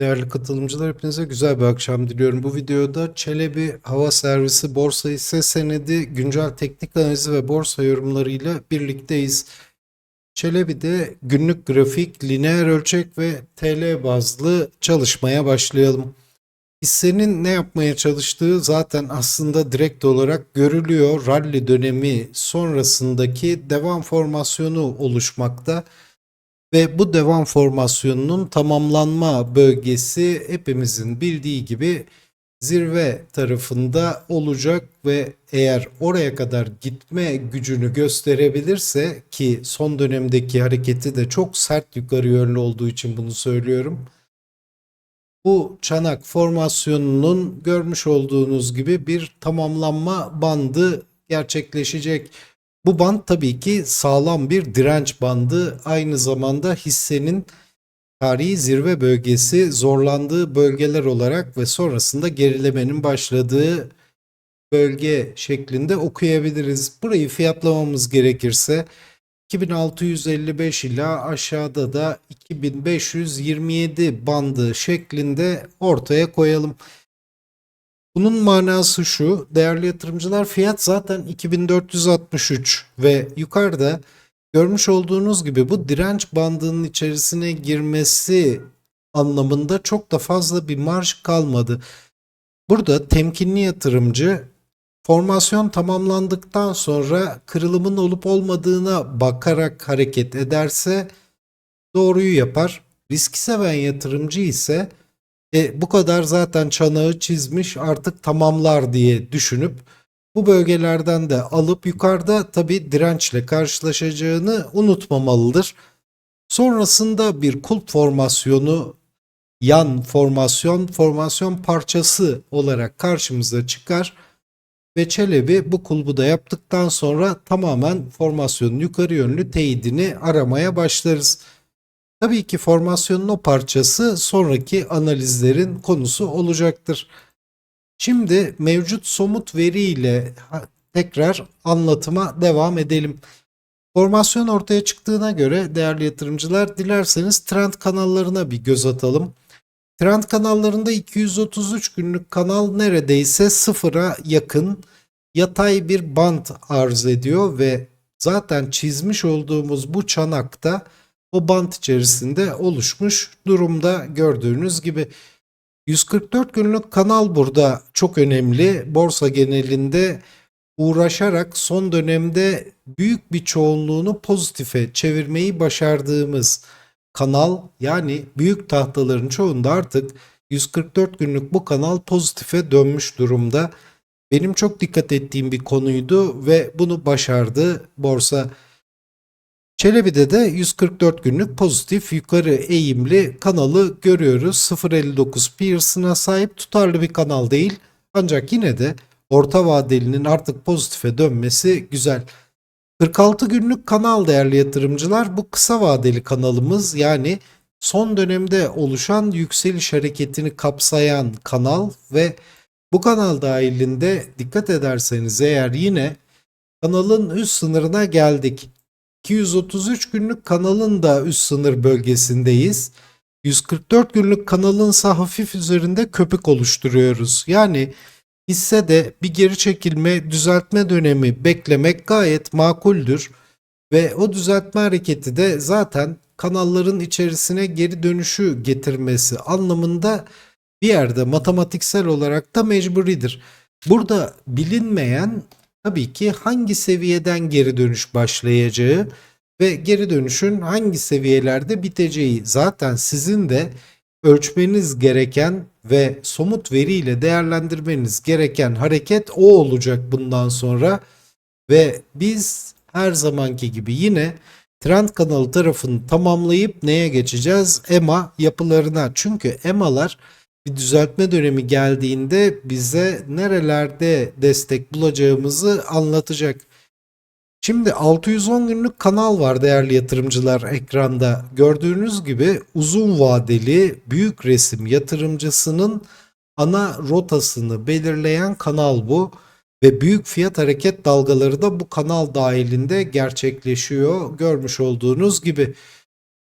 Değerli katılımcılar hepinize güzel bir akşam diliyorum. Bu videoda Çelebi Hava Servisi Borsa Hisse Senedi güncel teknik analizi ve borsa yorumlarıyla birlikteyiz. Çelebi'de günlük grafik, lineer ölçek ve TL bazlı çalışmaya başlayalım. Hissenin ne yapmaya çalıştığı zaten aslında direkt olarak görülüyor. Rally dönemi sonrasındaki devam formasyonu oluşmakta. Ve bu devam formasyonunun tamamlanma bölgesi hepimizin bildiği gibi zirve tarafında olacak ve eğer oraya kadar gitme gücünü gösterebilirse ki son dönemdeki hareketi de çok sert yukarı yönlü olduğu için bunu söylüyorum. Bu çanak formasyonunun görmüş olduğunuz gibi bir tamamlanma bandı gerçekleşecek. Bu band tabii ki sağlam bir direnç bandı. Aynı zamanda hissenin tarihi zirve bölgesi zorlandığı bölgeler olarak ve sonrasında gerilemenin başladığı bölge şeklinde okuyabiliriz. Burayı fiyatlamamız gerekirse 2655 ila aşağıda da 2527 bandı şeklinde ortaya koyalım. Bunun manası şu, değerli yatırımcılar fiyat zaten 2463 ve yukarıda görmüş olduğunuz gibi bu direnç bandının içerisine girmesi anlamında çok da fazla bir marj kalmadı. Burada temkinli yatırımcı formasyon tamamlandıktan sonra kırılımın olup olmadığına bakarak hareket ederse doğruyu yapar. Risk seven yatırımcı ise e, bu kadar zaten çanağı çizmiş artık tamamlar diye düşünüp bu bölgelerden de alıp yukarıda tabi dirençle karşılaşacağını unutmamalıdır. Sonrasında bir kulp formasyonu yan formasyon formasyon parçası olarak karşımıza çıkar ve Çelebi bu kulbu da yaptıktan sonra tamamen formasyonun yukarı yönlü teyidini aramaya başlarız. Tabii ki formasyonun o parçası sonraki analizlerin konusu olacaktır. Şimdi mevcut somut veri ile tekrar anlatıma devam edelim. Formasyon ortaya çıktığına göre değerli yatırımcılar dilerseniz trend kanallarına bir göz atalım. Trend kanallarında 233 günlük kanal neredeyse sıfıra yakın yatay bir band arz ediyor ve zaten çizmiş olduğumuz bu çanakta o bant içerisinde oluşmuş durumda gördüğünüz gibi. 144 günlük kanal burada çok önemli. Borsa genelinde uğraşarak son dönemde büyük bir çoğunluğunu pozitife çevirmeyi başardığımız kanal yani büyük tahtaların çoğunda artık 144 günlük bu kanal pozitife dönmüş durumda. Benim çok dikkat ettiğim bir konuydu ve bunu başardı borsa. Çelebi'de de 144 günlük pozitif yukarı eğimli kanalı görüyoruz. 0.59 Pearson'a sahip tutarlı bir kanal değil. Ancak yine de orta vadelinin artık pozitife dönmesi güzel. 46 günlük kanal değerli yatırımcılar bu kısa vadeli kanalımız yani son dönemde oluşan yükseliş hareketini kapsayan kanal ve bu kanal dahilinde dikkat ederseniz eğer yine kanalın üst sınırına geldik. 233 günlük kanalın da üst sınır bölgesindeyiz. 144 günlük kanalın ise hafif üzerinde köpük oluşturuyoruz. Yani hissede bir geri çekilme, düzeltme dönemi beklemek gayet makuldür. Ve o düzeltme hareketi de zaten kanalların içerisine geri dönüşü getirmesi anlamında bir yerde matematiksel olarak da mecburidir. Burada bilinmeyen tabii ki hangi seviyeden geri dönüş başlayacağı ve geri dönüşün hangi seviyelerde biteceği zaten sizin de ölçmeniz gereken ve somut veriyle değerlendirmeniz gereken hareket o olacak bundan sonra ve biz her zamanki gibi yine trend kanalı tarafını tamamlayıp neye geçeceğiz? EMA yapılarına. Çünkü EMA'lar bir düzeltme dönemi geldiğinde bize nerelerde destek bulacağımızı anlatacak. Şimdi 610 günlük kanal var değerli yatırımcılar ekranda. Gördüğünüz gibi uzun vadeli büyük resim yatırımcısının ana rotasını belirleyen kanal bu ve büyük fiyat hareket dalgaları da bu kanal dahilinde gerçekleşiyor görmüş olduğunuz gibi.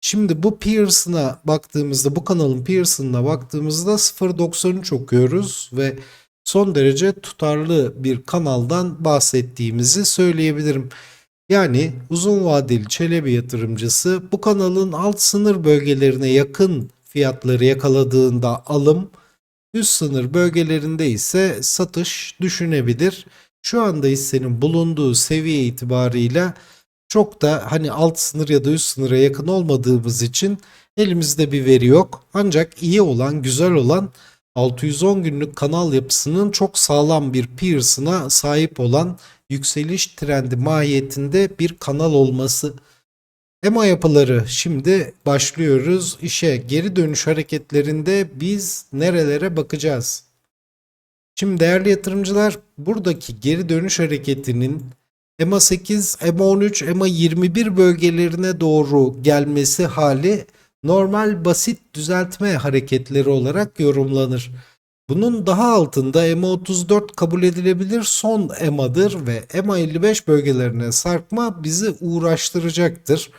Şimdi bu Pearson'a baktığımızda, bu kanalın Pearson'ına baktığımızda 0.93 okuyoruz ve son derece tutarlı bir kanaldan bahsettiğimizi söyleyebilirim. Yani uzun vadeli Çelebi yatırımcısı bu kanalın alt sınır bölgelerine yakın fiyatları yakaladığında alım, üst sınır bölgelerinde ise satış düşünebilir. Şu anda hissenin bulunduğu seviye itibarıyla çok da hani alt sınır ya da üst sınıra yakın olmadığımız için elimizde bir veri yok. Ancak iyi olan, güzel olan 610 günlük kanal yapısının çok sağlam bir Pearson'a sahip olan yükseliş trendi mahiyetinde bir kanal olması. EMA yapıları şimdi başlıyoruz. İşe geri dönüş hareketlerinde biz nerelere bakacağız? Şimdi değerli yatırımcılar buradaki geri dönüş hareketinin EMA 8, EMA 13, EMA 21 bölgelerine doğru gelmesi hali normal basit düzeltme hareketleri olarak yorumlanır. Bunun daha altında EMA 34 kabul edilebilir son EMA'dır ve EMA 55 bölgelerine sarkma bizi uğraştıracaktır.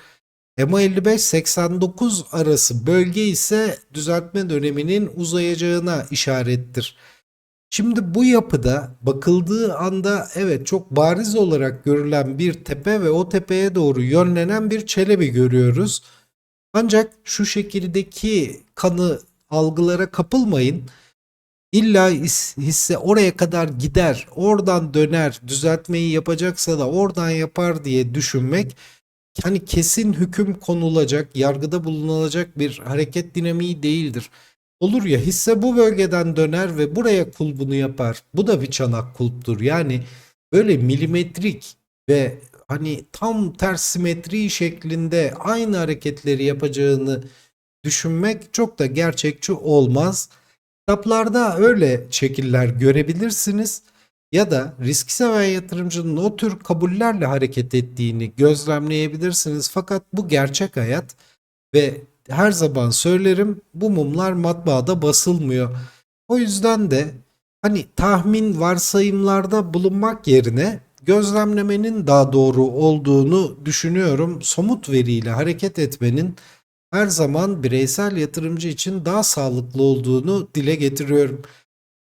EMA 55-89 arası bölge ise düzeltme döneminin uzayacağına işarettir. Şimdi bu yapıda bakıldığı anda evet çok bariz olarak görülen bir tepe ve o tepeye doğru yönlenen bir çelebi görüyoruz. Ancak şu şekildeki kanı algılara kapılmayın. İlla hisse oraya kadar gider, oradan döner, düzeltmeyi yapacaksa da oradan yapar diye düşünmek hani kesin hüküm konulacak, yargıda bulunulacak bir hareket dinamiği değildir. Olur ya hisse bu bölgeden döner ve buraya kulbunu yapar. Bu da bir çanak kulptur. Yani böyle milimetrik ve hani tam ters simetri şeklinde aynı hareketleri yapacağını düşünmek çok da gerçekçi olmaz. Kitaplarda öyle şekiller görebilirsiniz ya da risk seven yatırımcının o tür kabullerle hareket ettiğini gözlemleyebilirsiniz. Fakat bu gerçek hayat ve her zaman söylerim bu mumlar matbaada basılmıyor. O yüzden de hani tahmin varsayımlarda bulunmak yerine gözlemlemenin daha doğru olduğunu düşünüyorum. Somut veriyle hareket etmenin her zaman bireysel yatırımcı için daha sağlıklı olduğunu dile getiriyorum.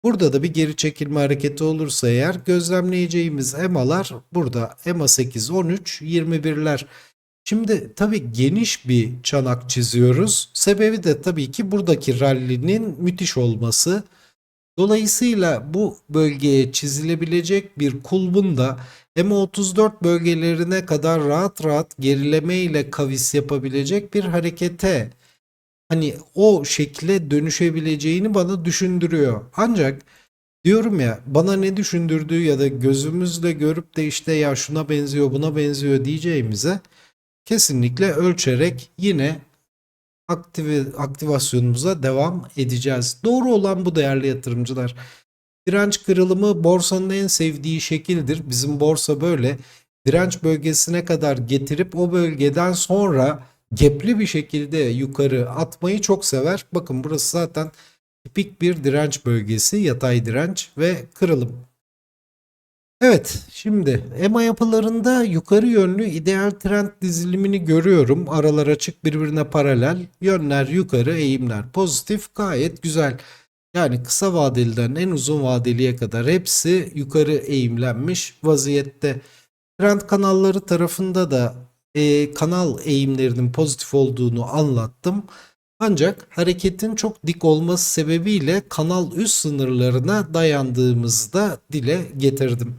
Burada da bir geri çekilme hareketi olursa eğer gözlemleyeceğimiz EMA'lar burada EMA 8, 13, 21'ler. Şimdi tabii geniş bir çanak çiziyoruz. Sebebi de tabii ki buradaki rallinin müthiş olması. Dolayısıyla bu bölgeye çizilebilecek bir kulbun da M34 bölgelerine kadar rahat rahat gerileme ile kavis yapabilecek bir harekete hani o şekle dönüşebileceğini bana düşündürüyor. Ancak diyorum ya bana ne düşündürdüğü ya da gözümüzle görüp de işte ya şuna benziyor buna benziyor diyeceğimize kesinlikle ölçerek yine aktive, aktivasyonumuza devam edeceğiz. Doğru olan bu değerli yatırımcılar. Direnç kırılımı borsanın en sevdiği şekildir. Bizim borsa böyle direnç bölgesine kadar getirip o bölgeden sonra gepli bir şekilde yukarı atmayı çok sever. Bakın burası zaten tipik bir direnç bölgesi, yatay direnç ve kırılım. Evet, şimdi EMA yapılarında yukarı yönlü ideal trend dizilimini görüyorum. Aralar açık birbirine paralel. Yönler yukarı, eğimler pozitif. Gayet güzel. Yani kısa vadeliden en uzun vadeliye kadar hepsi yukarı eğimlenmiş vaziyette. Trend kanalları tarafında da e, kanal eğimlerinin pozitif olduğunu anlattım. Ancak hareketin çok dik olması sebebiyle kanal üst sınırlarına dayandığımızda dile getirdim.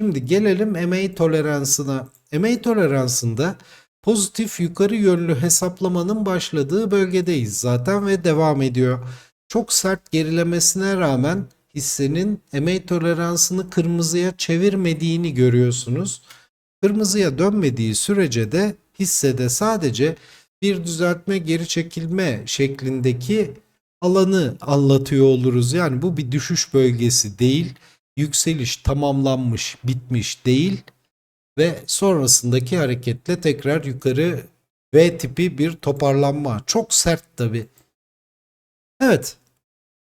Şimdi gelelim MA toleransına. MA toleransında pozitif yukarı yönlü hesaplamanın başladığı bölgedeyiz zaten ve devam ediyor. Çok sert gerilemesine rağmen hissenin MA toleransını kırmızıya çevirmediğini görüyorsunuz. Kırmızıya dönmediği sürece de hissede sadece bir düzeltme geri çekilme şeklindeki alanı anlatıyor oluruz. Yani bu bir düşüş bölgesi değil yükseliş tamamlanmış, bitmiş değil ve sonrasındaki hareketle tekrar yukarı V tipi bir toparlanma. Çok sert tabi. Evet.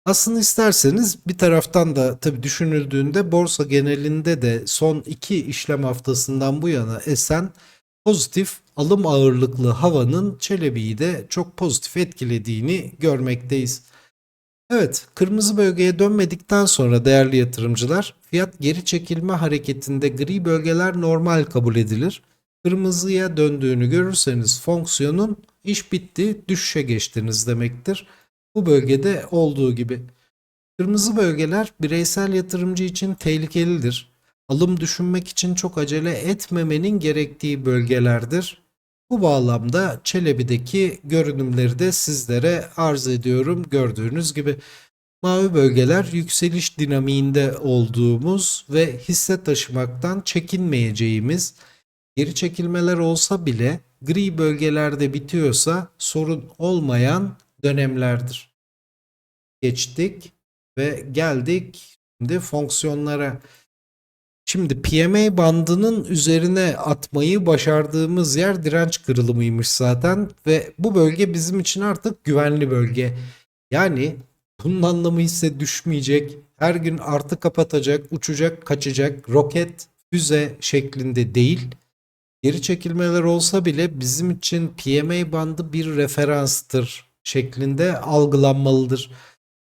Aslında isterseniz bir taraftan da tabi düşünüldüğünde borsa genelinde de son iki işlem haftasından bu yana esen pozitif alım ağırlıklı havanın Çelebi'yi de çok pozitif etkilediğini görmekteyiz. Evet, kırmızı bölgeye dönmedikten sonra değerli yatırımcılar, fiyat geri çekilme hareketinde gri bölgeler normal kabul edilir. Kırmızıya döndüğünü görürseniz fonksiyonun iş bitti, düşüşe geçtiniz demektir. Bu bölgede olduğu gibi. Kırmızı bölgeler bireysel yatırımcı için tehlikelidir. Alım düşünmek için çok acele etmemenin gerektiği bölgelerdir. Bu bağlamda Çelebi'deki görünümleri de sizlere arz ediyorum. Gördüğünüz gibi mavi bölgeler yükseliş dinamiğinde olduğumuz ve hisse taşımaktan çekinmeyeceğimiz geri çekilmeler olsa bile gri bölgelerde bitiyorsa sorun olmayan dönemlerdir. Geçtik ve geldik şimdi fonksiyonlara. Şimdi PMA bandının üzerine atmayı başardığımız yer direnç kırılımıymış zaten ve bu bölge bizim için artık güvenli bölge. Yani bunun anlamı ise düşmeyecek, her gün artı kapatacak, uçacak, kaçacak, roket, füze şeklinde değil. Geri çekilmeler olsa bile bizim için PMA bandı bir referanstır şeklinde algılanmalıdır.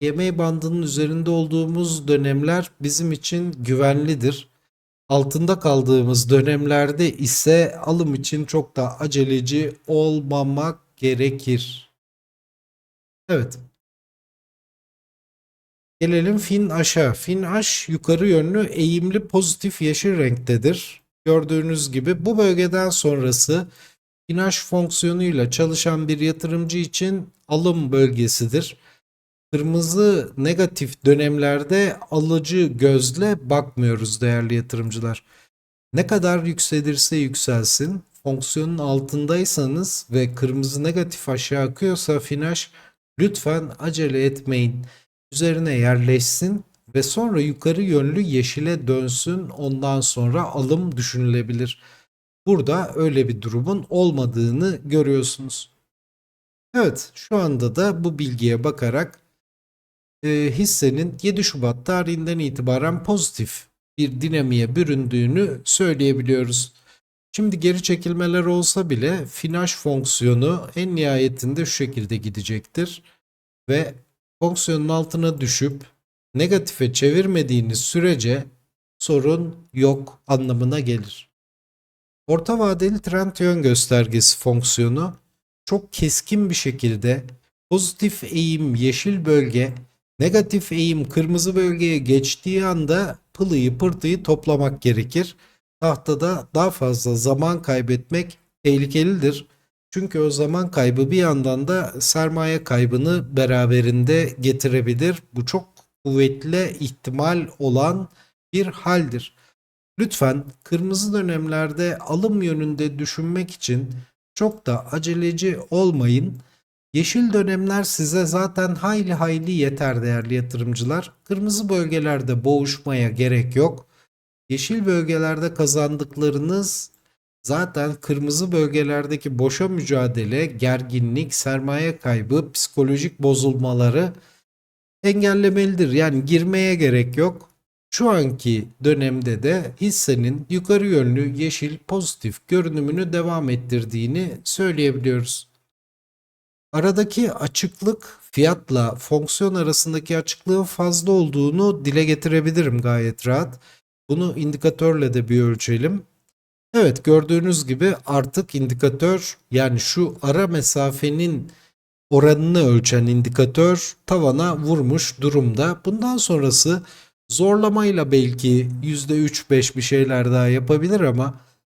PMA bandının üzerinde olduğumuz dönemler bizim için güvenlidir altında kaldığımız dönemlerde ise alım için çok da aceleci olmamak gerekir. Evet. Gelelim fin aşağı. Fin aş yukarı yönlü eğimli pozitif yeşil renktedir. Gördüğünüz gibi bu bölgeden sonrası fin aş fonksiyonuyla çalışan bir yatırımcı için alım bölgesidir. Kırmızı negatif dönemlerde alıcı gözle bakmıyoruz değerli yatırımcılar. Ne kadar yükselirse yükselsin fonksiyonun altındaysanız ve kırmızı negatif aşağı akıyorsa finaş lütfen acele etmeyin. Üzerine yerleşsin ve sonra yukarı yönlü yeşile dönsün ondan sonra alım düşünülebilir. Burada öyle bir durumun olmadığını görüyorsunuz. Evet şu anda da bu bilgiye bakarak e, hissenin 7 Şubat tarihinden itibaren pozitif bir dinamiğe büründüğünü söyleyebiliyoruz. Şimdi geri çekilmeler olsa bile finaş fonksiyonu en nihayetinde şu şekilde gidecektir ve fonksiyonun altına düşüp negatife çevirmediğiniz sürece sorun yok anlamına gelir. Orta vadeli trend yön göstergesi fonksiyonu çok keskin bir şekilde pozitif eğim yeşil bölge Negatif eğim kırmızı bölgeye geçtiği anda pılıyı pırtıyı toplamak gerekir. Tahtada daha fazla zaman kaybetmek tehlikelidir. Çünkü o zaman kaybı bir yandan da sermaye kaybını beraberinde getirebilir. Bu çok kuvvetli ihtimal olan bir haldir. Lütfen kırmızı dönemlerde alım yönünde düşünmek için çok da aceleci olmayın. Yeşil dönemler size zaten hayli hayli yeter değerli yatırımcılar. Kırmızı bölgelerde boğuşmaya gerek yok. Yeşil bölgelerde kazandıklarınız zaten kırmızı bölgelerdeki boşa mücadele, gerginlik, sermaye kaybı, psikolojik bozulmaları engellemelidir. Yani girmeye gerek yok. Şu anki dönemde de hissenin yukarı yönlü yeşil pozitif görünümünü devam ettirdiğini söyleyebiliyoruz. Aradaki açıklık fiyatla fonksiyon arasındaki açıklığın fazla olduğunu dile getirebilirim gayet rahat. Bunu indikatörle de bir ölçelim. Evet gördüğünüz gibi artık indikatör yani şu ara mesafenin oranını ölçen indikatör tavana vurmuş durumda. Bundan sonrası zorlamayla belki %3-5 bir şeyler daha yapabilir ama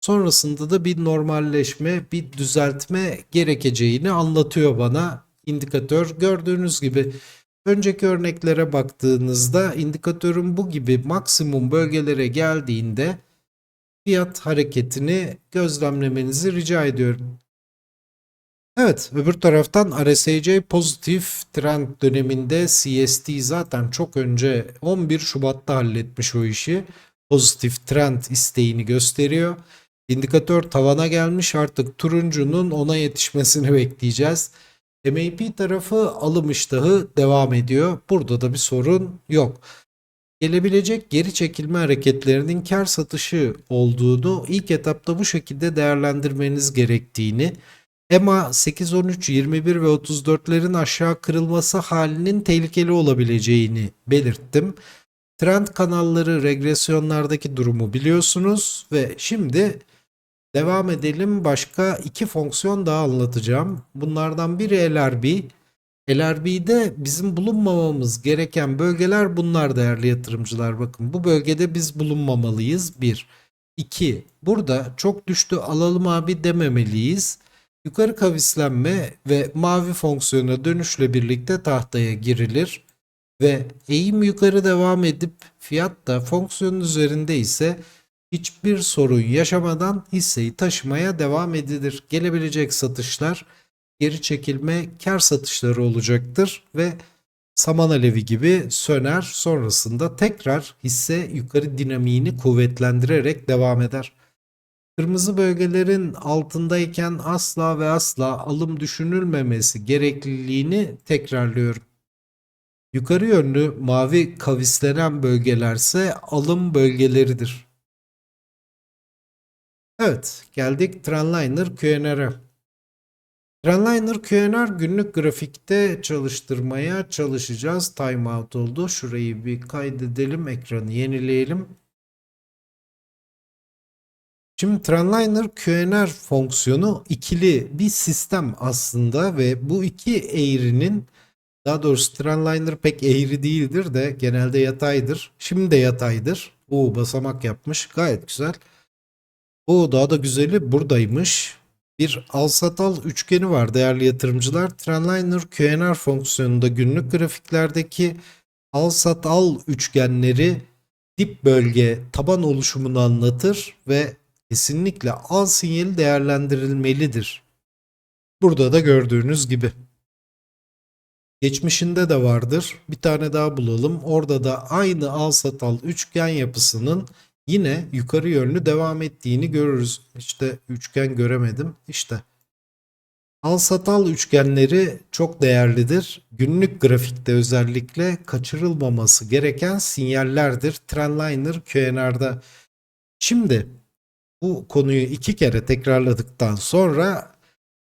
Sonrasında da bir normalleşme, bir düzeltme gerekeceğini anlatıyor bana indikatör. Gördüğünüz gibi önceki örneklere baktığınızda indikatörün bu gibi maksimum bölgelere geldiğinde fiyat hareketini gözlemlemenizi rica ediyorum. Evet, öbür taraftan RSIC pozitif trend döneminde CST zaten çok önce 11 Şubat'ta halletmiş o işi. Pozitif trend isteğini gösteriyor. İndikatör tavana gelmiş artık turuncunun ona yetişmesini bekleyeceğiz. MAP tarafı alım iştahı devam ediyor. Burada da bir sorun yok. gelebilecek geri çekilme hareketlerinin kar satışı olduğunu ilk etapta bu şekilde değerlendirmeniz gerektiğini EMA 8, 13, 21 ve 34'lerin aşağı kırılması halinin tehlikeli olabileceğini belirttim. Trend kanalları regresyonlardaki durumu biliyorsunuz ve şimdi devam edelim. Başka iki fonksiyon daha anlatacağım. Bunlardan biri LRB. LRB'de bizim bulunmamamız gereken bölgeler bunlar değerli yatırımcılar. Bakın bu bölgede biz bulunmamalıyız. 1. 2. Burada çok düştü alalım abi dememeliyiz. Yukarı kavislenme ve mavi fonksiyona dönüşle birlikte tahtaya girilir ve eğim yukarı devam edip fiyat da fonksiyonun üzerinde ise hiçbir sorun yaşamadan hisseyi taşımaya devam edilir. Gelebilecek satışlar geri çekilme kar satışları olacaktır ve saman alevi gibi söner sonrasında tekrar hisse yukarı dinamiğini kuvvetlendirerek devam eder. Kırmızı bölgelerin altındayken asla ve asla alım düşünülmemesi gerekliliğini tekrarlıyorum. Yukarı yönlü mavi kavislenen bölgelerse alım bölgeleridir. Evet, geldik Trendliner QNR'e. Trendliner QNR günlük grafikte çalıştırmaya çalışacağız. Timeout oldu. Şurayı bir kaydedelim, ekranı yenileyelim. Şimdi Trendliner QNR fonksiyonu ikili bir sistem aslında ve bu iki eğrinin daha doğrusu Trendliner pek eğri değildir de genelde yataydır. Şimdi de yataydır. Oo basamak yapmış. Gayet güzel. O daha da güzeli buradaymış. Bir al sat al üçgeni var değerli yatırımcılar. Trendliner QNR fonksiyonunda günlük grafiklerdeki al sat al üçgenleri dip bölge taban oluşumunu anlatır ve kesinlikle al sinyali değerlendirilmelidir. Burada da gördüğünüz gibi. Geçmişinde de vardır. Bir tane daha bulalım. Orada da aynı al sat al üçgen yapısının yine yukarı yönlü devam ettiğini görürüz. İşte üçgen göremedim. İşte. Al sat al üçgenleri çok değerlidir. Günlük grafikte özellikle kaçırılmaması gereken sinyallerdir. Trendliner QNR'da. Şimdi bu konuyu iki kere tekrarladıktan sonra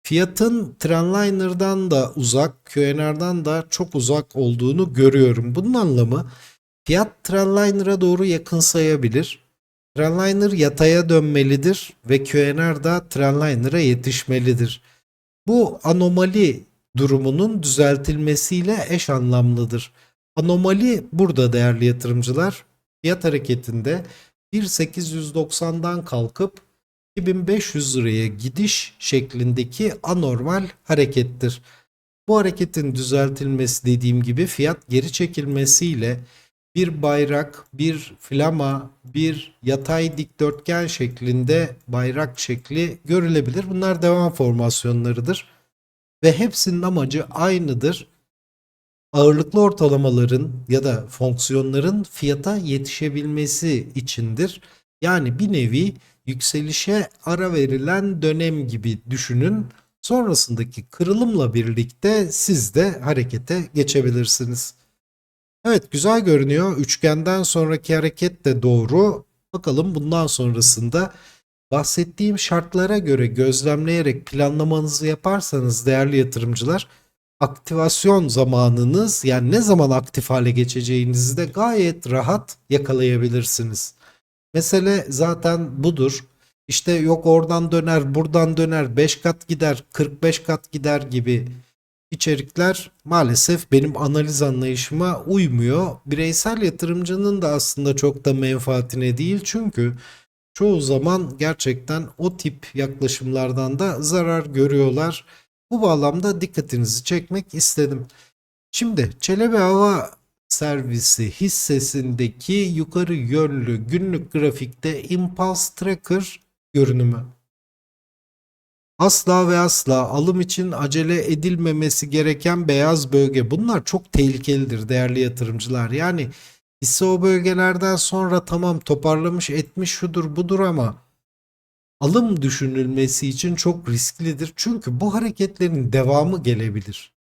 fiyatın Trendliner'dan da uzak, QNR'dan da çok uzak olduğunu görüyorum. Bunun anlamı fiyat Trendliner'a doğru yakınsayabilir. Trendliner yataya dönmelidir ve QNR da Trendliner'a yetişmelidir. Bu anomali durumunun düzeltilmesiyle eş anlamlıdır. Anomali burada değerli yatırımcılar. Fiyat hareketinde 1890'dan kalkıp 2500 liraya gidiş şeklindeki anormal harekettir. Bu hareketin düzeltilmesi dediğim gibi fiyat geri çekilmesiyle bir bayrak, bir flama, bir yatay dikdörtgen şeklinde bayrak şekli görülebilir. Bunlar devam formasyonlarıdır ve hepsinin amacı aynıdır. Ağırlıklı ortalamaların ya da fonksiyonların fiyata yetişebilmesi içindir. Yani bir nevi yükselişe ara verilen dönem gibi düşünün. Sonrasındaki kırılımla birlikte siz de harekete geçebilirsiniz. Evet güzel görünüyor. Üçgenden sonraki hareket de doğru. Bakalım bundan sonrasında bahsettiğim şartlara göre gözlemleyerek planlamanızı yaparsanız değerli yatırımcılar aktivasyon zamanınız yani ne zaman aktif hale geçeceğinizi de gayet rahat yakalayabilirsiniz. Mesele zaten budur. İşte yok oradan döner, buradan döner, 5 kat gider, 45 kat gider gibi içerikler maalesef benim analiz anlayışıma uymuyor. Bireysel yatırımcının da aslında çok da menfaatine değil çünkü çoğu zaman gerçekten o tip yaklaşımlardan da zarar görüyorlar. Bu bağlamda dikkatinizi çekmek istedim. Şimdi Çelebi Hava Servisi hissesindeki yukarı yönlü günlük grafikte Impulse Tracker görünümü. Asla ve asla alım için acele edilmemesi gereken beyaz bölge. Bunlar çok tehlikelidir değerli yatırımcılar. Yani hisse o bölgelerden sonra tamam toparlamış etmiş şudur budur ama alım düşünülmesi için çok risklidir. Çünkü bu hareketlerin devamı gelebilir.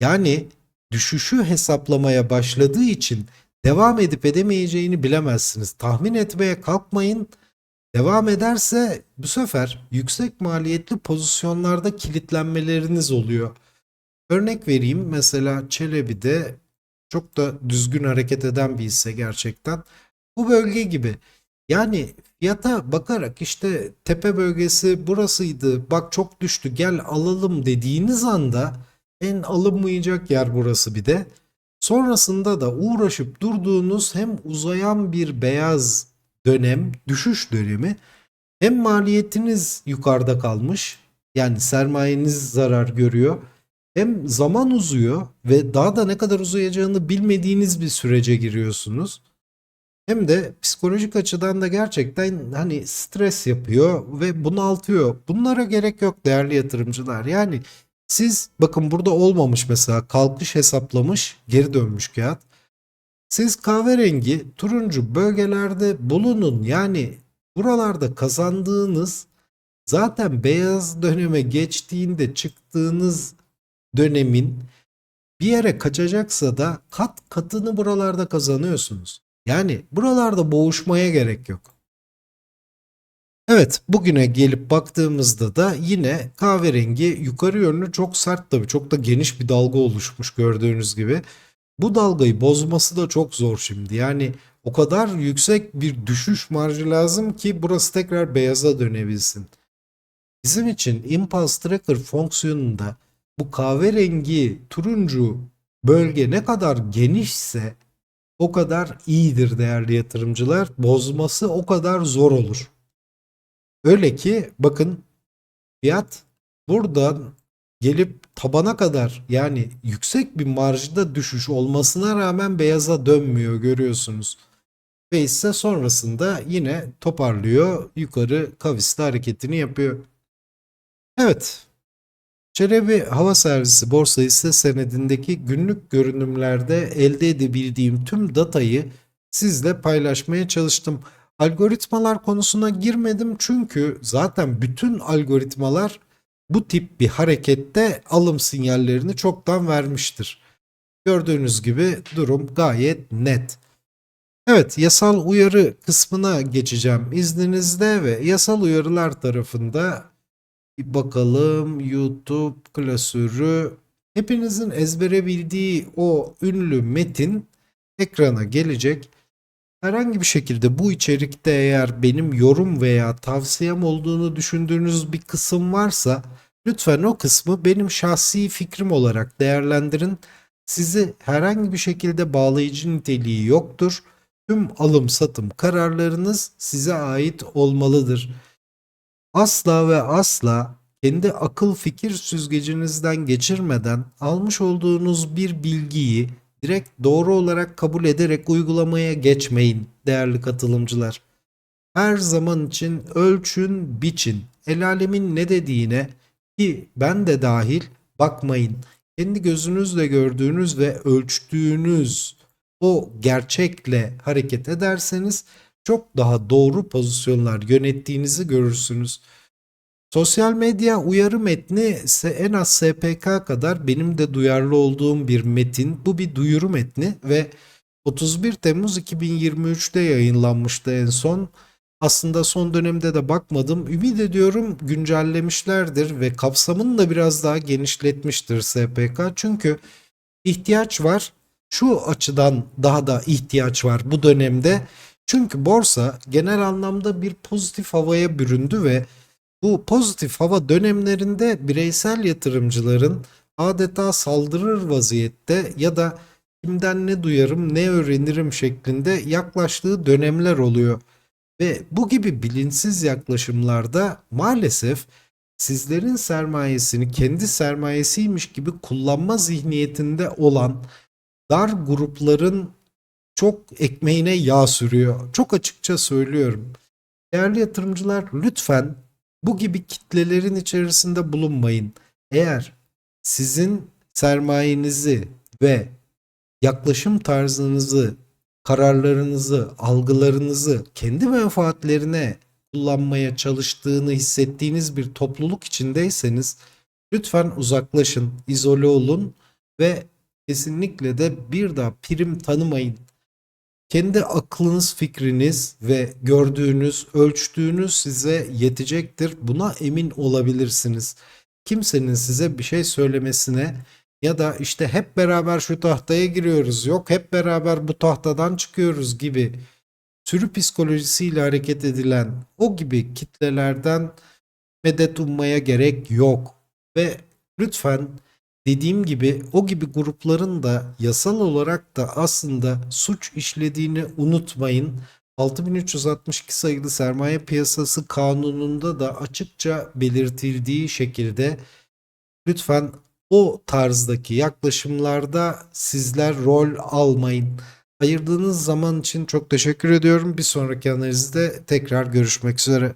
Yani düşüşü hesaplamaya başladığı için devam edip edemeyeceğini bilemezsiniz. Tahmin etmeye kalkmayın. Devam ederse bu sefer yüksek maliyetli pozisyonlarda kilitlenmeleriniz oluyor. Örnek vereyim mesela Çelebi'de çok da düzgün hareket eden bir hisse gerçekten. Bu bölge gibi. Yani fiyata bakarak işte tepe bölgesi burasıydı bak çok düştü gel alalım dediğiniz anda en alınmayacak yer burası bir de. Sonrasında da uğraşıp durduğunuz hem uzayan bir beyaz dönem, düşüş dönemi hem maliyetiniz yukarıda kalmış yani sermayeniz zarar görüyor hem zaman uzuyor ve daha da ne kadar uzayacağını bilmediğiniz bir sürece giriyorsunuz. Hem de psikolojik açıdan da gerçekten hani stres yapıyor ve bunaltıyor. Bunlara gerek yok değerli yatırımcılar. Yani siz bakın burada olmamış mesela kalkış hesaplamış geri dönmüş kağıt. Siz kahverengi turuncu bölgelerde bulunun yani buralarda kazandığınız zaten beyaz döneme geçtiğinde çıktığınız dönemin bir yere kaçacaksa da kat katını buralarda kazanıyorsunuz. Yani buralarda boğuşmaya gerek yok. Evet, bugüne gelip baktığımızda da yine kahverengi yukarı yönlü çok sert tabii. Çok da geniş bir dalga oluşmuş gördüğünüz gibi. Bu dalgayı bozması da çok zor şimdi. Yani o kadar yüksek bir düşüş marjı lazım ki burası tekrar beyaza dönebilsin. Bizim için Impulse Tracker fonksiyonunda bu kahverengi turuncu bölge ne kadar genişse o kadar iyidir değerli yatırımcılar. Bozması o kadar zor olur. Öyle ki bakın fiyat buradan gelip tabana kadar yani yüksek bir marjda düşüş olmasına rağmen beyaza dönmüyor görüyorsunuz. Ve ise sonrasında yine toparlıyor yukarı kavisli hareketini yapıyor. Evet Çelebi Hava Servisi borsa hisse senedindeki günlük görünümlerde elde edebildiğim tüm datayı sizle paylaşmaya çalıştım. Algoritmalar konusuna girmedim çünkü zaten bütün algoritmalar bu tip bir harekette alım sinyallerini çoktan vermiştir. Gördüğünüz gibi durum gayet net. Evet, yasal uyarı kısmına geçeceğim izninizle ve yasal uyarılar tarafında bir bakalım YouTube klasörü. Hepinizin ezbere bildiği o ünlü metin ekrana gelecek. Herhangi bir şekilde bu içerikte eğer benim yorum veya tavsiyem olduğunu düşündüğünüz bir kısım varsa lütfen o kısmı benim şahsi fikrim olarak değerlendirin. Sizi herhangi bir şekilde bağlayıcı niteliği yoktur. Tüm alım satım kararlarınız size ait olmalıdır. Asla ve asla kendi akıl fikir süzgecinizden geçirmeden almış olduğunuz bir bilgiyi direkt doğru olarak kabul ederek uygulamaya geçmeyin değerli katılımcılar. Her zaman için ölçün, biçin. El alemin ne dediğine ki ben de dahil bakmayın. Kendi gözünüzle gördüğünüz ve ölçtüğünüz o gerçekle hareket ederseniz çok daha doğru pozisyonlar yönettiğinizi görürsünüz. Sosyal medya uyarı metni en az SPK kadar benim de duyarlı olduğum bir metin. Bu bir duyuru metni ve 31 Temmuz 2023'te yayınlanmıştı en son. Aslında son dönemde de bakmadım. Ümit ediyorum güncellemişlerdir ve kapsamını da biraz daha genişletmiştir SPK. Çünkü ihtiyaç var. Şu açıdan daha da ihtiyaç var bu dönemde. Çünkü borsa genel anlamda bir pozitif havaya büründü ve bu pozitif hava dönemlerinde bireysel yatırımcıların adeta saldırır vaziyette ya da kimden ne duyarım ne öğrenirim şeklinde yaklaştığı dönemler oluyor. Ve bu gibi bilinçsiz yaklaşımlarda maalesef sizlerin sermayesini kendi sermayesiymiş gibi kullanma zihniyetinde olan dar grupların çok ekmeğine yağ sürüyor. Çok açıkça söylüyorum. Değerli yatırımcılar lütfen bu gibi kitlelerin içerisinde bulunmayın. Eğer sizin sermayenizi ve yaklaşım tarzınızı, kararlarınızı, algılarınızı kendi menfaatlerine kullanmaya çalıştığını hissettiğiniz bir topluluk içindeyseniz lütfen uzaklaşın, izole olun ve kesinlikle de bir daha prim tanımayın. Kendi aklınız, fikriniz ve gördüğünüz, ölçtüğünüz size yetecektir. Buna emin olabilirsiniz. Kimsenin size bir şey söylemesine ya da işte hep beraber şu tahtaya giriyoruz, yok hep beraber bu tahtadan çıkıyoruz gibi sürü psikolojisiyle hareket edilen o gibi kitlelerden medet ummaya gerek yok. Ve lütfen dediğim gibi o gibi grupların da yasal olarak da aslında suç işlediğini unutmayın. 6362 sayılı sermaye piyasası kanununda da açıkça belirtildiği şekilde lütfen o tarzdaki yaklaşımlarda sizler rol almayın. Ayırdığınız zaman için çok teşekkür ediyorum. Bir sonraki analizde tekrar görüşmek üzere.